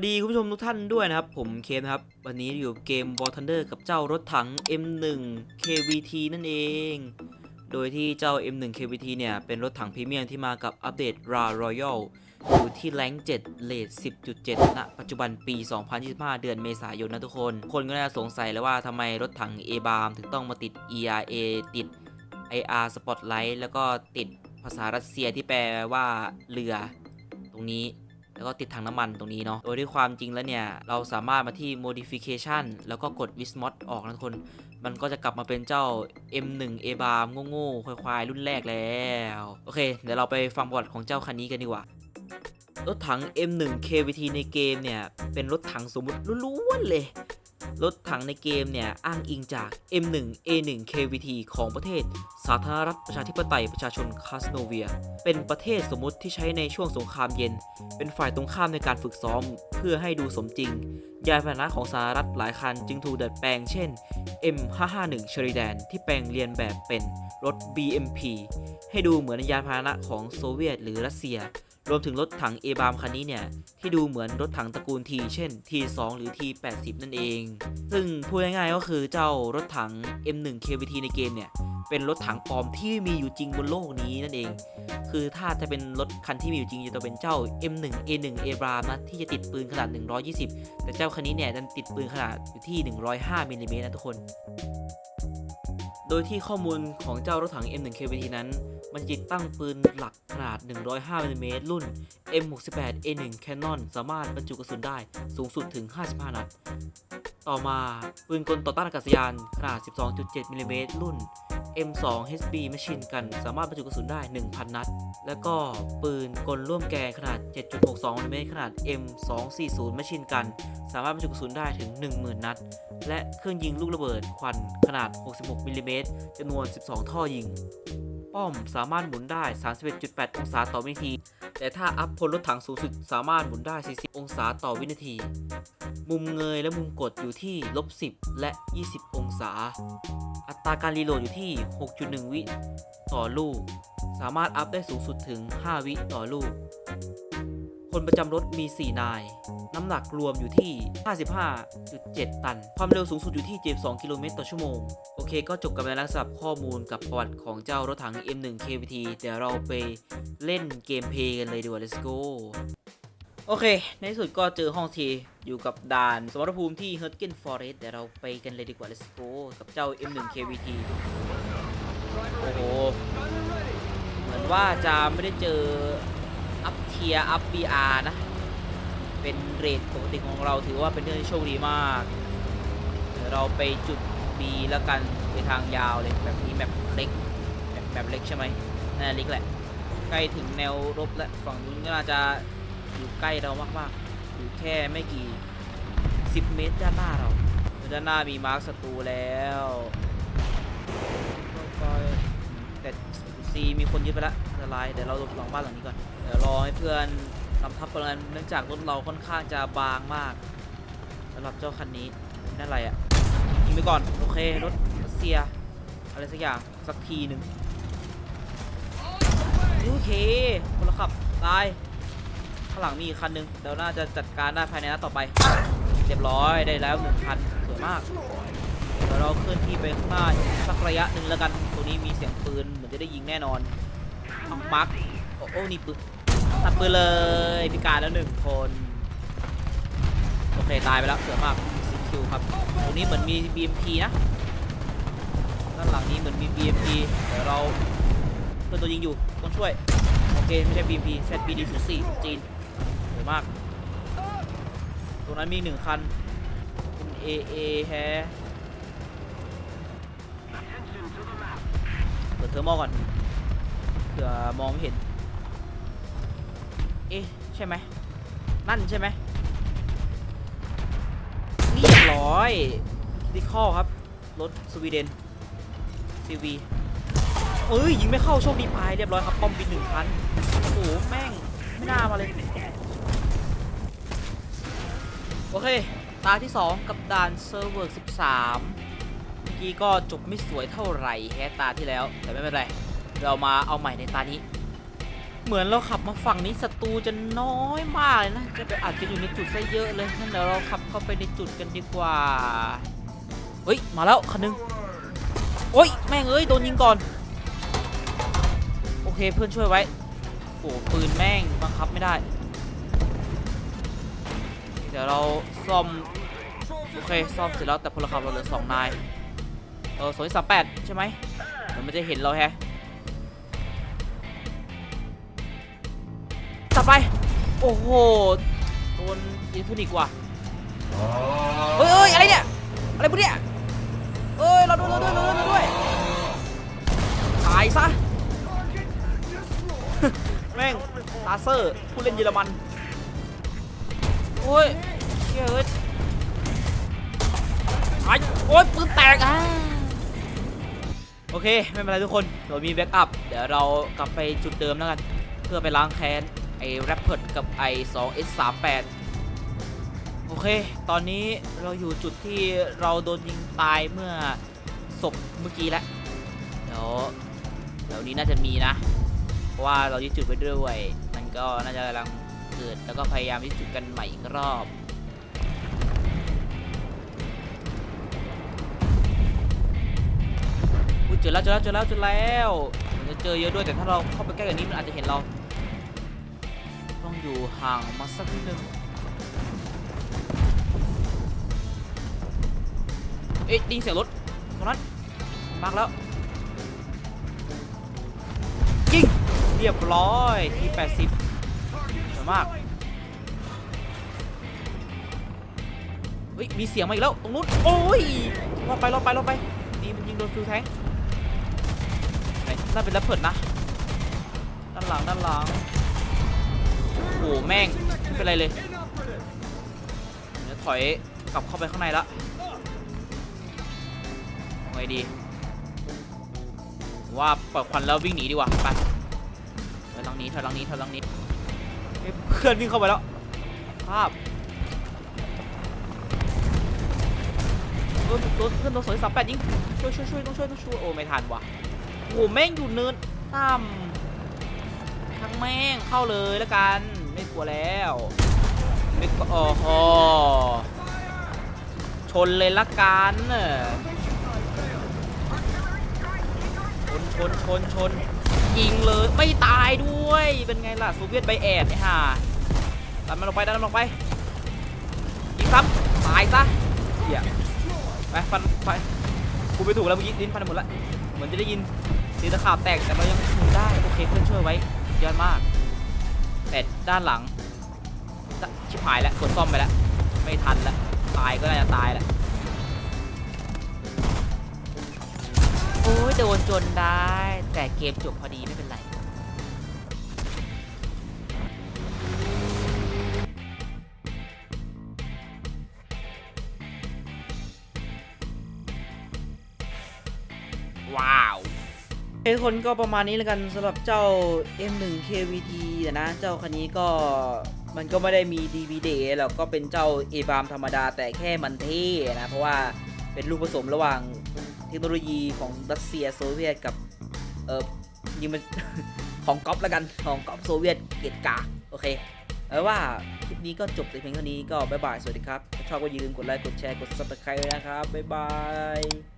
วัสดีคุณผู้ชมทุกท่านด้วยนะครับ ผมเคนครับ วันนี้อยู่เกม War Thunder กับเจ้ารถถัง M1 KVT นั่นเอง โดยที่เจ้า M1 KVT เนี่ย เป็นรถถังพรีเมียมที่มากับอัปเดต RA Royal อยู่ที่แรง7เลท10.7ณปัจจุบันปี 2025 เดือนเมษายนนะทุกคน คนก็น่าจะสงสัยแล้วว่าทำไมรถถัง A b a r m ถึงต้องมาติด ERA ติด IR Spotlight แล้วก็ติดภาษารัสเซียที่แปลว่าเรือ ตรงนี้ แล้วก็ติดถังน้ำมันตรงนี้เนาะโดยที่ความจริงแล้วเนี่ย เราสามารถมาที่ modification แล้วก็กด wismod ออกนะทุกคน มันก็จะกลับมาเป็นเจ้า M1 A b a r m โง่ๆควายๆรุ่นแรกแล้ว โอเค เดี๋ยวเราไปฟังบทของเจ้าคันนี้กันดีกว่ารถถัง M1 KVT ในเกมเนี่ย เป็นรถถังสมมติล้วนๆเลย รถถังในเกมเนี่ยอ้างอิงจาก M1 A1 KVT ของประเทศ สาธารณรัฐประชาธิปไตยประชาชนคาสโนเวีย เป็นประเทศสมมติที่ใช้ในช่วงสงครามเย็น เป็นฝ่ายตรงข้ามในการฝึกซ้อม เพื่อให้ดูสมจริง ยานพาหนะของสหรัฐหลายคันจึงถูกดัดแปลงเช่น M551 เชริแดนที่แปลงเรียนแบบเป็นรถ BMP ให้ดูเหมือนยานพาหนะของโซเวียตหรือรัสเซีย รวมถึงรถถัง A บามคันนี้เนี่ย ที่ดูเหมือนรถถังตระกูล T เช่น T2 หรือ T80 นั่นเอง ซึ่งพูดง่ายๆก็คือเจ้ารถถัง M1 KVT ในเกมเนี่ย เป็นรถถังปลอมที่มีอยู่จริงบนโลกนี้นั่นเอง คือถ้าจะเป็นรถคันที่มีอยู่จริงจะต้องเป็นเจ้า M1 A1 A b r a m นะที่จะติดปืนขนาด 120 แต่เจ้าคันนี้เนี่ยดันติดปืนขนาดอยู่ที่ 105มิลลิเมตรนะทุกคน โดยที่ข้อมูลของเจ้ารถถัง M1 KVT นั้น มันจะติดตั้งปืนหลักขนาด 105มิลลิเมตรรุ่น M68 A1 Canon สามารถบรรจุกระสุนได้สูงสุดถึง 55 นัด ต่อมาปืนกลต่อต้านอากาศยานขนาด 12.7มิลลิเมตรรุ่น M2 HB Machine Gun สามารถบรรจุกระสุนได้ 1,000 นัด แล้วก็ปืนกลร่วมแกนขนาด 7.62มิลลิเมตรขนาด M240 Machine Gun สามารถบรรจุกระสุนได้ถึง 10,000 นัด และเครื่องยิงลูกระเบิดควันขนาด 66มิลลิเมตรจำนวน 12 ท่อยิง ป้อมสามารถหมุนได้ 31.8 องศาต่อวินาที แต่ถ้าอัพพลรถถังสูงสุดสามารถหมุนได้ 40 องศาต่อวินาที มุมเงยและมุมกดอยู่ที่ลบ10 และ 20 องศา อัตราการรีโหลดอยู่ที่ 6.1 วิต่อลูก สามารถอัพได้สูงสุดถึง 5 วิต่อลูก คนประจำรถมี 4 นาย น้ำหนักรวมอยู่ที่ 55.7 ตัน ความเร็วสูงสุดอยู่ที่ 72 กิโลเมตรต่อชั่วโมง โอเค ก็จบกันไปแล้วสำหรับข้อมูลกับประวัติของเจ้ารถถัง M1 KVT เดี๋ยวเราไปเล่นเกมเพย์กันเลยดีกว่า let's go โอเค ในที่สุดก็เจอห้องทีอยู่กับด่านสมรภูมิที่ h u r t g e n Forest เดี๋ยวเราไปกันเลยดีกว่า let's go กับเจ้า M1 KVT โอ้โห เหมือนว่าจะไม่ได้เจอ อัพเทียอัพ VR นะ เป็นเรทปกติของเราถือว่าเป็นเรื่องที่โชคดีมากเดี๋ยวเราไปจุด B แล้วกันไปทางยาวเลยแบบนี้แบบเล็กแบบแบบเล็กใช่ไหมน่าเล็กแหละ ใกล้ถึงแนวรบและฝั่งนู้นก็น่าจะอยู่ใกล้เรามากๆอยู่แค่ไม่กี่ 10 เมตรด้านหน้าเราด้านหน้ามีมาร์คศัตรูแล้วแต่ซีมีคนยึดไปแล้วันตรายเดี๋ยวเราหลบหลังบ้านหลังนี้ก่อนเดี๋ยวรอให้เพื่อนนำทัพไปกันเนื่องจากรถเราค่อนข้างจะบางมากสำหรับเจ้าคันนี้นั่นอะไรอะ่ะยิงไปก่อนโอเครถรัสเซียอะไรสักอย่างสักทีหนึ่งโอเคคนละขับตายข้างหลังมีอีกคันหนึ่งเดี๋ยวน่าจะจัดการได้ภายในนัดต่อไปเรียบร้อยได้แล้วหนึ่งคันสวยมากเดี๋ยวเราเคลื่อนที่ไปข้างหน้าสักระยะหนึ่งแล้วกันตัวนี้มีเสียงปืนเหมือนจะได้ยิงแน่นอน มาร์คโอ้โอ้นี่ปืนตัดปืนเลยพิการแล้วหนึ่งคน โอเค ตายไปแล้วเสวยมากซีคิวครับ ตรงนี้เหมือนมี BMP นะด้านหลังนี้เหมือนมี BMP เดี๋ยวเราเพื่อนตัวยิงอยู่ต้องช่วย โอเค ไม่ใช่ BMP ZBD 0 4จีนสวยมาก ตรงนั้นมีหนึ่งคันเป็น AA แฮเปิดเทอร์โมก่อน ผื่อมองเห็น เอ๊ะ ใช่ไหม นั่นใช่ไหมเรียบร้อยดิคอครับ รถสวีเดน CV เอ้ย ยิงไม่เข้าโชคดีไปเรียบร้อยครับป้อมบินหนึ่งคันโอ้โห แม่ง ไม่น่ามาเลย โอเค ตาที่ 2 กับด่านเซิร์ฟเวอร์13เมื่อกี้ก็จบไม่สวยเท่าไหร่แฮะตาที่แล้ว แต่ไม่เป็นไร เรามาเอาใหม่ในตานี้ เหมือนเราขับมาฝั่งนี้ศัตรูจะน้อยมากเลยนะ จะไปอาจจะอยู่ในจุดซะเยอะเลยงั้นเดี๋ยวเราขับเข้าไปในจุดกันดีกว่า เฮ้ย มาแล้วคันหนึง โอ้ย แม่งเอ้ย โดนยิงก่อน โอเคเพื่อนช่วยไว้ โอ้ปืนแม่งบังคับไม่ได้ เดี๋ยวเราซ่อม โอเคซ่อมเสร็จแล้วแต่พลขับเราเหลือสองนาย เออสองสามแปดใช่ไหมเดี๋ยวมันจะเห็นเราแฮะ จับไป โอ้โห โดนอินฟินิกว่ะเฮ้ยเอ้ยอะไรเนี่ย อะไรพวกเนี่ยเอ้ยเราด้วยเราด้วยเราด้วยเราด้วย ตายซะ แม่งลาเซอร์ ผู้เล่นเยอรมัน โอ้ยเชี่ยเอ้ยตายโอ้ยปืนแตกอะโอเค ไม่เป็นไรทุกคน เรามีแบ็กอัพ เดี๋ยวเรากลับไปจุดเดิมแล้วกัน เพื่อไปล้างแค้น ไอ้แรปเพิร์ดกับไอ้ 2S38 โอเค ตอนนี้เราอยู่จุดที่เราโดนยิงตายเมื่อศพเมื่อกี้แล้วเดี๋ยวเดี๋ยวนี้น่าจะมีนะ เพราะว่าเรายึดจุดไว้ด้วย มันก็น่าจะกำลังเกิด แล้วก็พยายามยึดจุดกันใหม่อีกรอบเจอแล้วเจอแล้วเจอแล้วเจอแล้วมันจะเจอเยอะด้วยแต่ถ้าเราเข้าไปใกล้กว่านี้มันอาจจะเห็นเรา ต้องอยู่ห่างมาสักนิดนึงเอ๊ะไดยินเสียงรถตรงนั้นมากแล้วยิงเรียบร้อยที80สวยมากเฮ้ยมีเสียงมาอีกแล้วตรงนู้นโอ้ยรอดไปรอดไปรอดไปนี่มันยิงโดนฟิวแทงไหนน่าเป็นรปเพิดนะด้านหลังด้านหลัง โอ้โหแม่งไม่เป็นไรเลยเดี๋ยวถอยกลับเข้าไปข้างในละเอาไงดีว่าปล่อยควันแล้ววิ่งหนีดีกว่าไปถอยหลังนี้ถอยหลังนี้ถอยหลังนี้เพื่อนวิ่งเข้าไปแล้วภาพเออตัวเพื่อนตัวสวยสามแปดยิงช่วยช่วยช่วยต้องช่วยต้องช่วยโอ้ไม่ทันว่ะโอ้โหแม่งอยู่เนินต่ำั้งแม่งเข้าเลยแล้วกัน ไม่กลัวแล้วไม่กลัวโอ้โหชนเลยละกันชนชนชนชนยิงเลยไม่ตายด้วยเป็นไงล่ะโซเวียตไบแอดเนี่ยฮะดันมันลงไปดันมันลงไปยิงซ้ำตายซะเหี้ยไปฟันไปกูไปถูกแล้วเมื่อกี้ลิ้นฟันหมดละเหมือนจะได้ยินเสียงตะขาบแตกแต่เรายังถูกได้โอเคเพื่อนช่วยไว้ ยอดมาก แต่ด้านหลัง ชิบหายแล้วกดซ่อมไปแล้ว ไม่ทันแล้ว ตายก็น่าจะตายแหละโอ้ยโดนจนได้ แต่เกมจบพอดีไม่เป็นไรว้า ทุกคนก็ประมาณนี้แล้วกันสำหรับเจ้า M1 KVT อะนะ เจ้าคันนี้ก็มันก็ไม่ได้มี DVD แล้วก็เป็นเจ้า a b a m ธรรมดาแต่แค่มันเท่นะ เพราะว่าเป็นลูกผสมระหว่างเทคโนโลยีของรัสเซียโซเวียตกับ เออยิงมันของก๊อปแล้วกันของก๊อปโซเวียตเกตกาโอเคเอาว่าคลิปนี้ก็จบแต่เพียงเท่านี้ก็บ๊ายบาย สวัสดีครับถ้าชอบก็อย่าลืมกดไลค์ กดแชร์ กด subscribe นะครับ บ๊ายบาย